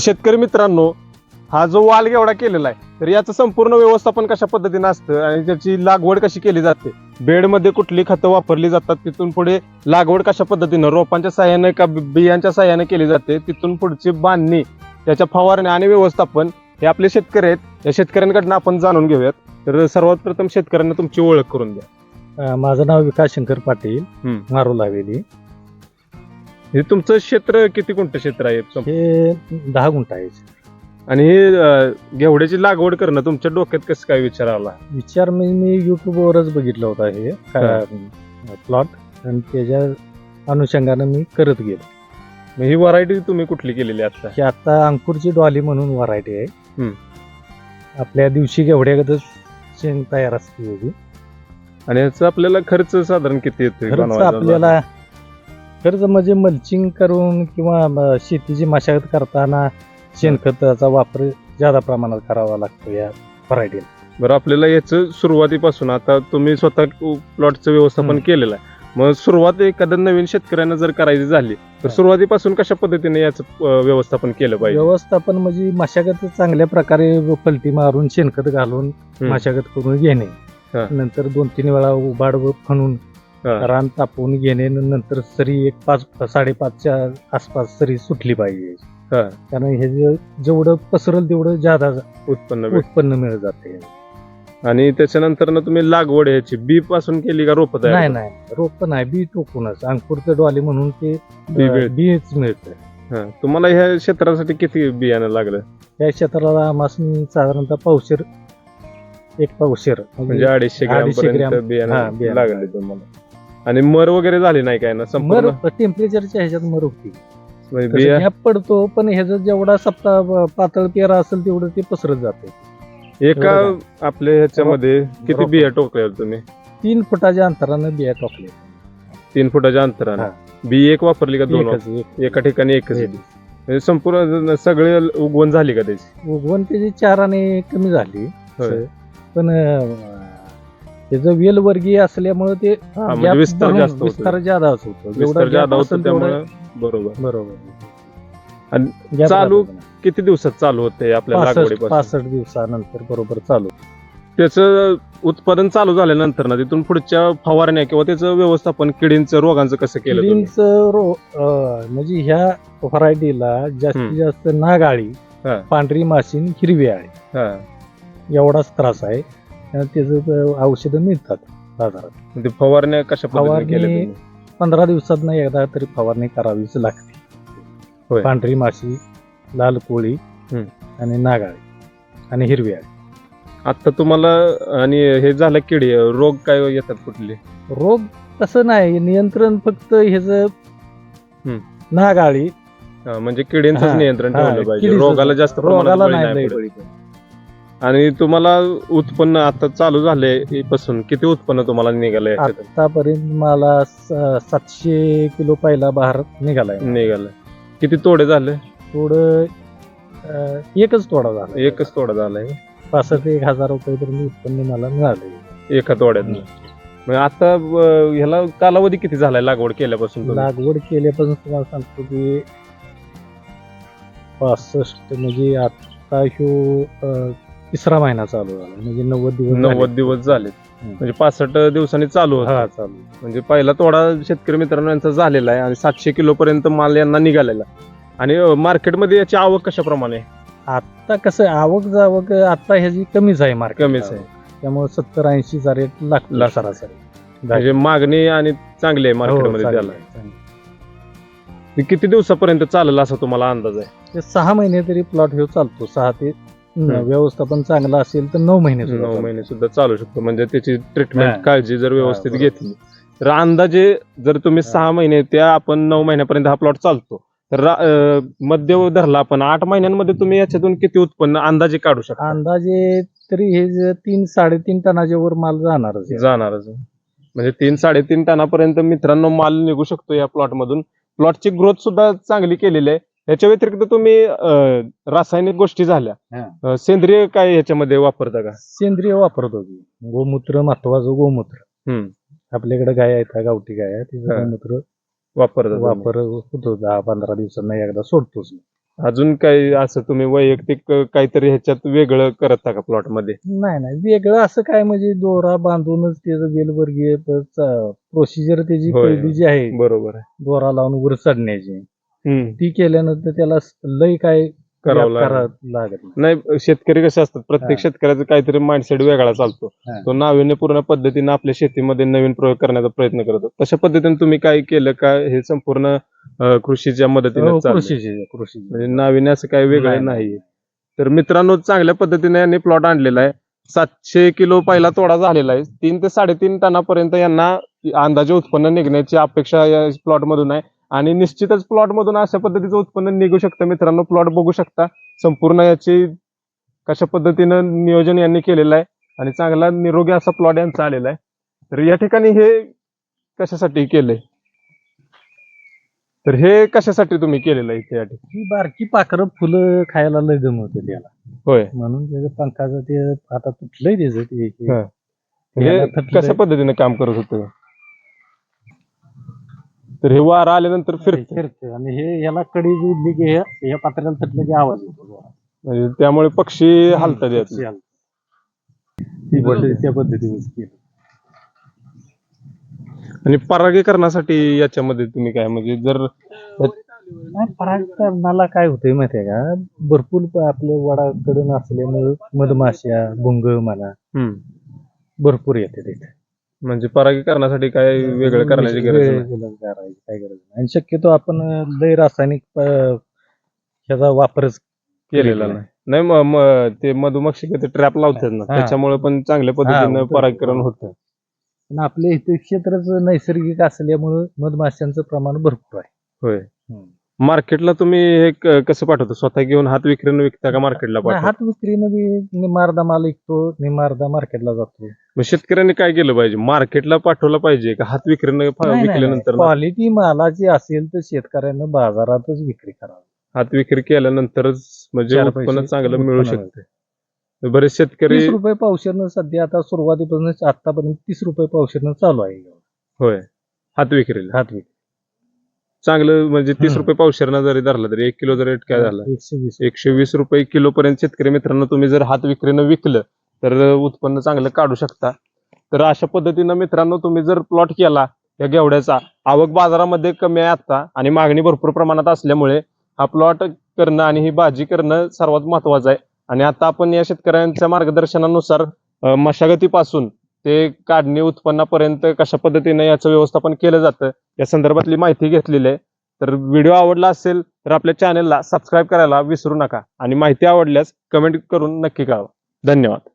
शेतकरी मित्रांनो हा जो वाल केलेला आहे तर याचं संपूर्ण व्यवस्थापन कशा पद्धतीने असतं आणि त्याची लागवड कशी केली जाते? बेडमध्ये कुठली खतं वापरली जातात? तिथून पुढे लागवड कशा पद्धतीनं रोपांच्या सहाय्याने का बियांच्या सहाय्याने केली जाते? तिथून पुढची बांधणी त्याच्या फवारणी आणि व्यवस्थापन हे आपले शेतकरी आहेत. या शेतकऱ्यांकडनं आपण जाणून घेऊयात. तर सर्वात प्रथम शेतकऱ्यांना तुमची ओळख करून द्या. माझं नाव विकास शंकर पाटील हम्म. हे तुमचं क्षेत्र किती कोणतं क्षेत्र आहे? हे दहा गुंठ आहे. आणि हे अं, घेवड्याची लागवड करणं तुमच्या डोक्यात कसं काय विचार आला? विचार मी मी युट्यूबवरच बघितलं होता हे प्लॉट आणि त्याच्या अनुषंगानं मी करत गेलो. मग ही व्हरायटी तुम्ही कुठली केलेली आता? की आता अंकुरची डॉली म्हणून व्हरायटी आहे. हम्म. आपल्या दिवशी घेवड्यागतच शेंग तयार असते. आणि याचा आपल्याला खर्च साधारण किती येतो खर्च आपल्याला खर्च म्हणजे मल्चिंग करून किंवा शेतीची मशागत करताना शेणखताचा वापर जादा प्रमाणात करावा लागतो या व्हरायटीला बरं आपल्याला याचं सुरुवातीपासून आता तुम्ही स्वतः प्लॉटचं व्यवस्थापन. केलेलं आहे मग सुरुवात एखाद्या नवीन शेतकऱ्यांना जर करायची झाली तर. सुरुवातीपासून कशा पद्धतीने याचं व्यवस्थापन केलं पाहिजे व्यवस्थापन म्हणजे मशागत चांगल्या प्रकारे पलटी मारून शेणखत घालून. मशागत करून घेणे. नंतर दोन तीन वेळा उबाड व खणून हा. रान तापवून घेणे न- नंतर सरी एक पाच साडेपाचच्या आसपास सरी सुटली पाहिजे. हा. कारण हे जे- जेवढं पसरल तेवढं जादा उत्पन्न भेट उत्पन्न मिळत जाते. आणि त्याच्यानंतर ना तुम्ही लागवड याची बी पासून केली का रोप नाही नाही. रोप नाही बी टोकूनच. अंकुरचं डॉली म्हणून ते बी मिळतं. बीच मिळतं. तुम्हाला ह्या क्षेत्रासाठी किती बियाणं लागलं? या क्षेत्राला आम्हाला साधारणतः पावशेर एक पावशेर. म्हणजे अडीचशे ग्रॅम अडीचशे पर्यंत ग्रॅम. हा, बियाणं बियाणं लागले. तुम्हाला. आणि मर वगैरे झाली नाही काय ना मर संपूर्ण टेम्परेचरच्या ह्याच्यात मर होती म्हणजे बिया गॅप पडतो पण ह्याचा जेवढा सप्ताह ब- पातळ पेरा असेल तेवढं ते पसरत जाते एका आपल्या ह्याच्यामध्ये किती. बिया टोकल्या तुम्ही तीन फुटाच्या अंतरानं बिया टोकले तीन फुटाच्या अंतराने. बी एक वापरली का दोन एकच, एक. ठिकाणी एकच एक. म्हणजे संपूर्ण सगळे उगवण झाली का त्याची उगवण त्याची चाराने कमी झाली होय. पण अं, त्याचं वेल वर्गीय असल्यामुळे ते म्हणजे gap विस्तार भरून- जास्त होतो. विस्तार जादा होतो जेवढा विस्तार gap जादा होतो असेल त्यामुळे बरोबर बरोबर आणि Gap चालू. किती दिवसात चालू होते आपल्या पासष्ट लागवडीपासून पासष्ट दिवसानंतर बरोबर चालू त्याचं उत्पादन चालू झाल्यानंतर ना तिथून पुढच्या फवारण्या किंवा त्याचं व्यवस्थापन किडींचं रोगांचं कसं केलं तुम्ही? किडींचं रो अं, म्हणजे ह्या व्हरायटीला जास्तीत हम्म. जास्त नागाळी हा. पांढरी माशी आणि हिरवी आळी हा. एवढाच त्रास आहे त्याचं औषधं मिळतात बाजारात ते फवारण्या कशा पद्धतीने फवारणी- केल्या तुम्ही? पंधरा दिवसात एकदा तरी फवारणी करावीच लागते. पांढरी माशी लाल कोळी हम्म. आणि नागाळी आणि हिरवी आळी आता तुम्हाला आणि हे झालं किडी रोग काय येतात कुठले रोग तसं नाही नियंत्रण फक्त ह्याच हम्म. नागाळी हा, म्हणजे किडींच हा, नियंत्रण हा, ठेवलं पाहिजे किडीचंच. रोगाला जास्त प्रमाणात रोगाला बळी नाही नाही लई पडत. बळी पडत. आणि तुम्हाला उत्पन्न आता चालू झाले पासून किती उत्पन्न तुम्हाला निघालं याच्यातून? आतापर्यंत मला स- सातशे किलो पहिला बहार निघालाय. निघालं किती तोडे झाले? थोडं अं, एकच तोडा झाला. एकच तोडा झालाय पासष्ट एक हजार रुपयेपर्यंत उत्पन्न मला मिळाले. एका तोड्यात मग आता अं, ह्याला कालावधी किती झालाय लागवड केल्यापासून तुम्ही? लागवड केल्यापासून तुम्हाला सांगतो की पासष्ट म्हणजे आता ह्यो अं, तिसरा महिना चालू झाला म्हणजे नव्वद दिवस नव्वद झाले. दिवस झाले. म्हणजे पासष्ट दिवसांनी चालू होता हा चालू म्हणजे पहिला तोडा शेतकरी मित्रांनो यांचा झालेला आहे आणि सातशे किलो पर्यंत माल यांना निघालेला. आणि मार्केटमध्ये याची आवक कशा प्रमाणे आहे? आता कसं आवक जावक आता ह्याची कमीच आहे मार्केट कमीच आहे त्यामुळे सत्तर ऐंशीचा रेट लागतो. सरासरी म्हणजे मागणी आणि चांगली आहे हो, मार्केटमध्ये चांगलं त्याला. हे किती दिवसापर्यंत चालेल असा तुम्हाला अंदाज आहे सहा महिने तरी प्लॉट ह्यो चालतो सहा ते. व्यवस्थापन चांगलं असेल तर नऊ महिने सुद्धा नऊ चालतो. महिने सुद्धा चालू शकतो म्हणजे त्याची ट्रीटमेंट. काळजी जर व्यवस्थित बरोबर. घेतली तर अंदाजे जर तुम्ही हा. सहा महिने त्या आपण नऊ महिन्यापर्यंत हा प्लॉट चालतो तर रा- अं, मध्य धरला आपण आठ महिन्यांमध्ये तुम्ही याच्यातून किती उत्पन्न अंदाजे काढू शकता अंदाजे तरी हे जे तीन साडेतीन टनाच्या वर माल जाणारच आहे. जाणारच म्हणजे तीन साडेतीन टनापर्यंत मित्रांनो माल निघू शकतो या प्लॉट मधून प्लॉटची ग्रोथ सुद्धा चांगली केलेली आहे याच्या व्यतिरिक्त तुम्ही अं, रासायनिक गोष्टी झाल्या हा. अं, सेंद्रिय काय याच्यामध्ये वापरता का सेंद्रिय वापरतो की गोमूत्र महत्वाचं गोमूत्र हम्म. आपल्याकडे गाय आहेत गावठी गाय आहे तिचं हा. गोमूत्र वापरता तुम्ही. वापर होतो दहा पंधरा दिवसांना एकदा सोडतोच. अजून काही असं तुम्ही वैयक्तिक अं, काहीतरी ह्याच्यात वेगळं करता का प्लॉटमध्ये नाही नाही वेगळं असं काय म्हणजे दोरा बांधूनच त्याचं वेलवर्गीय प्रोसिजर त्याची होय. पहिली जी आहे बरोबर आहे दोरा लावून वर चढण्याची ती केल्यानंतर त्याला लय काय करावं लागत नाही. नाही शेतकरी कसे असतात? प्रत्येक हा. शेतकऱ्याचा काहीतरी माइंडसेट वेगळा चालतो. हा. तो नाविन्यपूर्ण पद्धतीने आपल्या शेतीमध्ये नवीन प्रयोग करण्याचा प्रयत्न करतो. तशा पद्धतीने तुम्ही काय केलं? का हे संपूर्ण अं, कृषीच्या मदतीने हो, चाललंय? कृषीची कृषीची. म्हणजे नाविन्य असं काही वेगळं नाही, नाही तर मित्रांनो चांगल्या पद्धतीने यांनी प्लॉट आणलेला आहे. सातशे किलो पहिला तोडा झालेला आहे. तीन ते साडेतीन टनापर्यंत यांना अंदाजे उत्पन्न निघण्याची अपेक्षा या प्लॉट मधून आहे. आणि निश्चितच प्लॉट मधून अशा पद्धतीचं उत्पन्न निघू शकतं. मित्रांनो प्लॉट बघू शकता. संपूर्ण याची कशा पद्धतीनं नियोजन यांनी केलेलं आहे आणि चांगला निरोगी असा प्लॉट यांचा आलेला आहे. तर या ठिकाणी हे कशासाठी केलंय? तर हे कशासाठी तुम्ही केलेलं आहे इथे या ठिकाणी? ही बारकी पाखरं फुलं खायला लय जमवते त्याला होय. म्हणून त्याचं पंखाचं ते आता तुटलंय त्याचं ते हा. हे. कशा पद्धतीने काम करत होतं? तर हे वारा आल्यानंतर फिरत. फिरतं. आणि हे याला कडी जोडली की हे- या पात्राला की आवाज येतो म्हणजे त्यामुळे पक्षी हालतात यात. ती पद्धती त्या पद्धतीने केलं. आणि परागीकरणासाठी याच्यामध्ये तुम्ही काय म्हणजे जर नाही परागकरणाला काय होतंय माहितीये का? भरपूर प- आपलं वडाकडून असल्यामुळं मधमाश्या भुंग म्हणा हम्म, भरपूर येते तिथे म्हणजे परागीकरणासाठी काय वेगळं करण्याची गरज नाही. वेगळं करायची काय गरज नाही. आणि शक्यतो आपण अं, लय रासायनिक ह्याचा वापरच केलेला नाही. नाही. म- म- ते मधुमक्षी ते ट्रॅप लावतात ना हा. त्याच्यामुळे पण चांगल्या पद्धतीनं होतं. परागीकरण होतं. पण आपल्या इथे क्षेत्रच नैसर्गिक असल्यामुळं मधमाशांचं प्रमाण भरपूर आहे. होय. मार्केटला तुम्ही हे क- कसं पाठवता? स्वतः घेऊन हात विक्रीनं विकता का मार्केटला नाही, पाठवता? हात विक्रीनं बी निमारदा माल विकतो निमारदा मार्केटला जातो. मग शेतकऱ्यांनी काय केलं पाहिजे? मार्केटला पाठवलं पाहिजे का हात विक्रीनं विकल्यानंतर? क्वालिटी मालाची असेल तर शेतकऱ्यांना बाजारातच विक्री करावी. हात विक्री केल्यानंतरच म्हणजे चार उत्पन्न चांगलं मिळू उत्पन्न शकते. बरेच शेतकरी तीस रुपये पावशेरनं सध्या आता सुरुवातीपासून आतापर्यंत तीस रुपये पावशेरनं चालू आहे होय. हात विक्रीला. हात विक्री. चांगलं म्हणजे तीस. रुपये पावशेरनं जरी धरला तरी एक किलो रेट काय झाला एकशे वीस. एकशे वीस रुपये किलो पर्यंत शेतकरी मित्रांनो तुम्ही जर हात विक्रीनं विकलं तर उत्पन्न चांगलं काढू शकता. तर अशा पद्धतीनं मित्रांनो तुम्ही जर प्लॉट केला या गेवड्याचा आवक बाजारामध्ये कमी आहे आता आणि मागणी भरपूर प्रमाणात असल्यामुळे हा प्लॉट करणं आणि ही भाजी करणं सर्वात महत्वाचं आहे. आणि आता आपण या शेतकऱ्यांच्या मार्गदर्शनानुसार मशागतीपासून ते काढणी उत्पन्नापर्यंत कशा पद्धतीने याचं व्यवस्थापन केलं जातं या संदर्भातली माहिती घेतलेली आहे. तर व्हिडिओ आवडला असेल तर आपल्या चॅनेलला सबस्क्राईब करायला विसरू नका. आणि माहिती आवडल्यास कमेंट करून नक्की कळवा. धन्यवाद.